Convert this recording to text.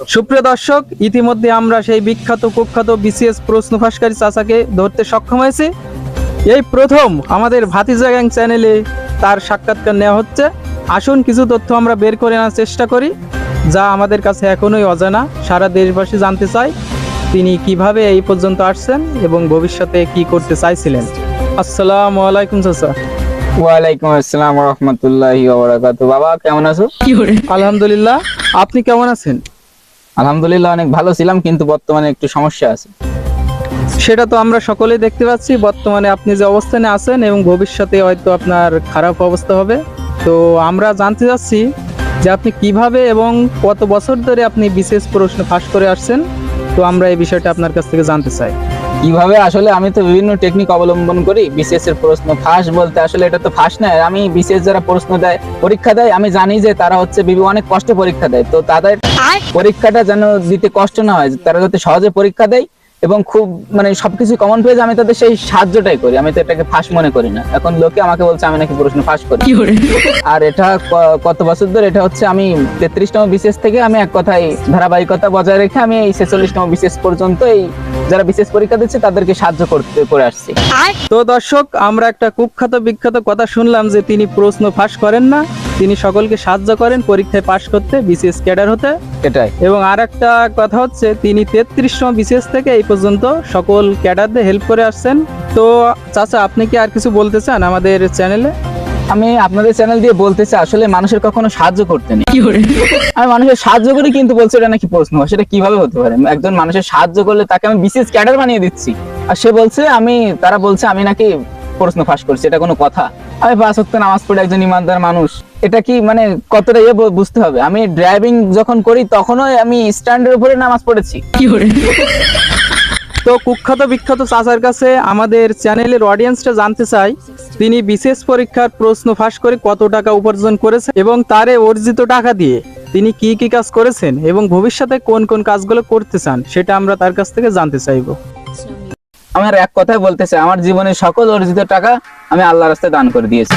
সুপ্রিয় দর্শক ইতিমধ্যে আমরা সেই বিখ্যাত কুখ্যাত বিসিএস প্রশ্ন ফাঁসকারী চাচাকে ধরতে সক্ষম হয়েছি। এই প্রথম আমাদের ভাতিজা গ্যাং চ্যানেলে তার সাক্ষাৎকার নেওয়া হচ্ছে। আসুন কিছু তথ্য আমরা বের করে আনার চেষ্টা করি যা আমাদের কাছে এখনোই অজানা সারা দেশবাসী জানতে চায় তিনি কীভাবে এই পর্যন্ত আসছেন এবং ভবিষ্যতে কি করতে চাইছিলেন। আসসালামু আলাইকুম চাচা। ওয়ালাইকুম আসসালাম রহমতুল্লাহি বাবা কেমন আছো? আলহামদুলিল্লাহ আপনি কেমন আছেন? আলহামদুলিল্লাহ অনেক ভালো ছিলাম, কিন্তু বর্তমানে একটু সমস্যা আছে। সেটা তো আমরা সকলেই দেখতে পাচ্ছি, বর্তমানে আপনি যে অবস্থানে আছেন এবং ভবিষ্যতে হয়তো আপনার খারাপ অবস্থা হবে। তো আমরা জানতে চাচ্ছি যে আপনি কীভাবে এবং কত বছর ধরে আপনি বিশেষ প্রশ্ন ফাঁস করে আসছেন? তো আমরা এই বিষয়টা আপনার কাছ থেকে জানতে চাই। কীভাবে? আসলে আমি তো বিভিন্ন টেকনিক অবলম্বন করি বিসিএস এর প্রশ্ন ফাঁস বলতে আসলে এটা তো ফাঁস নয়। আমি বিসিএস যারা প্রশ্ন দেয় পরীক্ষা দেয় আমি জানি যে তারা হচ্ছে বিভিন্ন অনেক কষ্ট পরীক্ষা দেয়। তো তাদের পরীক্ষাটা যেন দিতে কষ্ট না হয় তারা যাতে সহজে পরীক্ষা দেয় এবং খুব মানে সবকিছু কমন পেয়ে আমি তাদের সেই সাহায্যটাই করি। আমি তো এটাকে ফাঁস মনে করি না। এখন লোকে আমাকে বলছে আমি নাকি প্রশ্ন ফাঁস করি। আর এটা কত বছর ধরে এটা হচ্ছে আমি তেত্রিশতম বিশেষ থেকে আমি এক কথায় ধারাবাহিকতা বজায় রেখে আমি এই ছেচল্লিশতম বিশেষ পর্যন্ত এই যারা বিশেষ পরীক্ষা দিচ্ছে তাদেরকে সাহায্য করতে করে আসছি। তো দর্শক আমরা একটা কুখ্যাত বিখ্যাত কথা শুনলাম যে তিনি প্রশ্ন ফাঁস করেন না। তিনি সকলকে সাহায্য করেন পরীক্ষায় পাশ করতে বিসিএস ক্যাডার হতে। এটাই। এবং আর একটা কথা হচ্ছে তিনি তেত্রিশতম বিশেষ থেকে এই পর্যন্ত সকল ক্যাডারদের হেল্প করে আসছেন। তো চাচা আপনি কি আর কিছু বলতে চান আমাদের চ্যানেলে? আমি আপনাদের চ্যানেল দিয়ে বলতে চাই আসলে মানুষের কখনো সাহায্য করতে নেই। আমি মানুষের সাহায্য করি কিন্তু বলছে এটা নাকি প্রশ্ন সেটা কীভাবে হতে পারে? একজন মানুষের সাহায্য করলে তাকে আমি বিশেষ ক্যাডার বানিয়ে দিচ্ছি। আর সে বলছে আমি তারা বলছে আমি নাকি প্রশ্ন ফাঁস করছি এটা কোনো কথা? আমি পাঁচ ওয়াক্ত নামাজ পড়ে একজন ইমানদার মানুষ এটা কি মানে কতটা ইয়ে বুঝতে হবে? আমি ড্রাইভিং যখন করি তখনও আমি স্ট্যান্ডের উপরে নামাজ পড়েছি। কি করে? তো কুখ্যাত বিখ্যাত চাচার কাছে আমাদের চ্যানেলের অডিয়েন্সটা জানতে চাই তিনি বিশেষ পরীক্ষার প্রশ্ন ফাঁস করে কত টাকা উপার্জন করেছেন এবং তারে অর্জিত টাকা দিয়ে তিনি কি কি কাজ করেছেন এবং ভবিষ্যতে কোন কোন কাজগুলো করতে চান সেটা আমরা তার কাছ থেকে জানতে চাইব। আমার এক কথাই বলতে চাই আমার জীবনে সকল অর্জিত টাকা আমি আল্লাহ রাস্তায় দান করে দিয়েছি।